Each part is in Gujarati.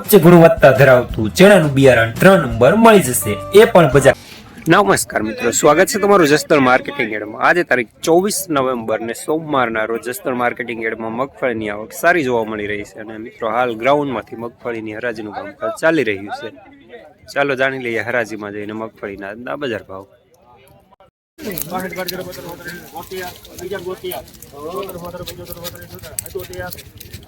ઉચ્ચ ગુણવત્તા ધરાવતું ચણાનું બિયારણ ત્રણ નંબર મળી જશે. એ પણ બજાર નમસ્કાર મિત્રો, સ્વાગત છે તમારું જસ્તર માર્કેટિંગ એડમાં. આજે તારીખ ચોવીસ નવેમ્બર ને સોમવારના રોજ જસ્તર માર્કેટિંગ એડમાં મગફળીની આવક સારી જોવા મળી રહી છે અને મિત્રો, હાલ ગ્રાઉન્ડમાંથી મગફળીની હરાજીનું કામકાજ ચાલી રહ્યું છે. ચાલો જાણી લઈએ હરાજીમાં જઈને મગફળીના આજના બજાર ભાવ.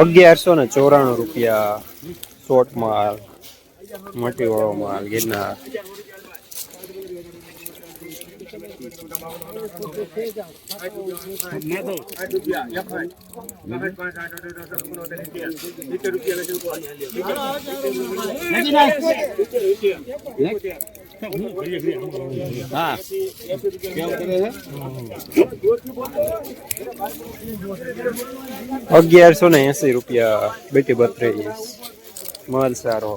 અગિયારસો ને ચોરાણું રૂપિયા શોર્ટ માલ મોટી વાળો માલ ગિરનાર. અગિયારસો ને એસી રૂપિયા બેટી બત્રીસ માલ સારો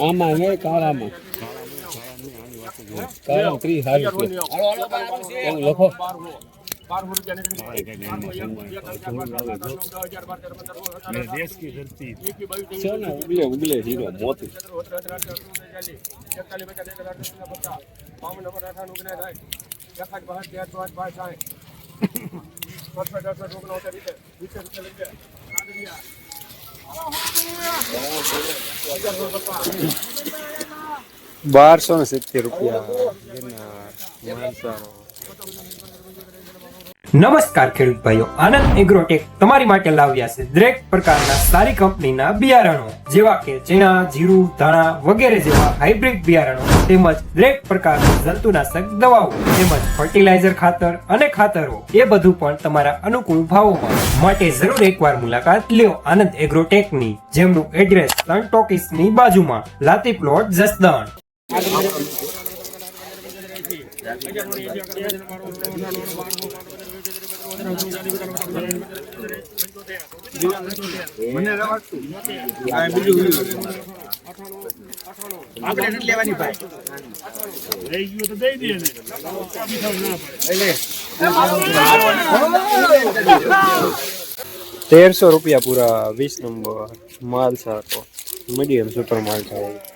આમાં હે કાળામાં કાળા ત્રીસ હારી એવું લખો છે ને ઉગલે ઉગલે હીરો મોતી બારસો ને સિત્તેર રૂપિયા નમસ્કાર ખેડૂત ભાઈઓ, આનંદ એગ્રોટેક તમારી માટે લાવ્યા છે દરેક પ્રકારના સારી કંપનીના બિયારણો, જેવા કે ચણા, જીરું, ધાણા વગેરે જેવા હાઇબ્રિડ બિયારણો, તેમજ દરેક પ્રકારના જંતુનાશક દવાઓ, તેમજ ફર્ટિલાઇઝર ખાતર અને ખાતરો, એ બધું પણ તમારા અનુકૂળ ભાવોમાં. માટે જરૂર એકવાર મુલાકાત લ્યો આનંદ એગ્રોટેકની જેમનું એડ્રેસ સન ટોકીસની બાજુમાં, લાતી પ્લોટ જસદણ. તેરસો રૂપિયા પૂરા વીસ નંબર માલ સારો. મીડિયમ સુપર માલ થાય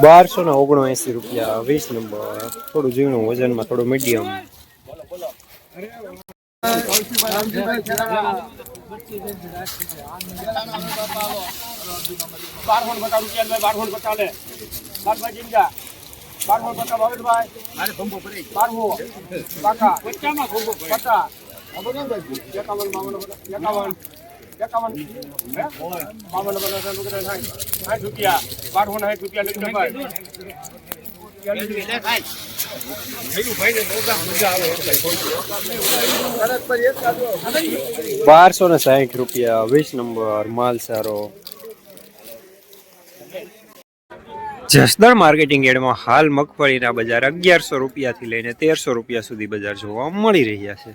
બારસો ને ઓગણએંસી રૂપિયા વીસ નંબર થોડું ઝીણું વજનમાં થોડું મીડિયમ બારસો બારસો બારસો ને સાહીઠ રૂપિયા, વીસ નંબર, માલ સારો. જસદણ માર્કેટિંગ એડમાં હાલ મગફળીના બજાર અગિયારસો રૂપિયાથી લઈને તેરસો રૂપિયા સુધી બજાર જોવા મળી રહ્યા છે.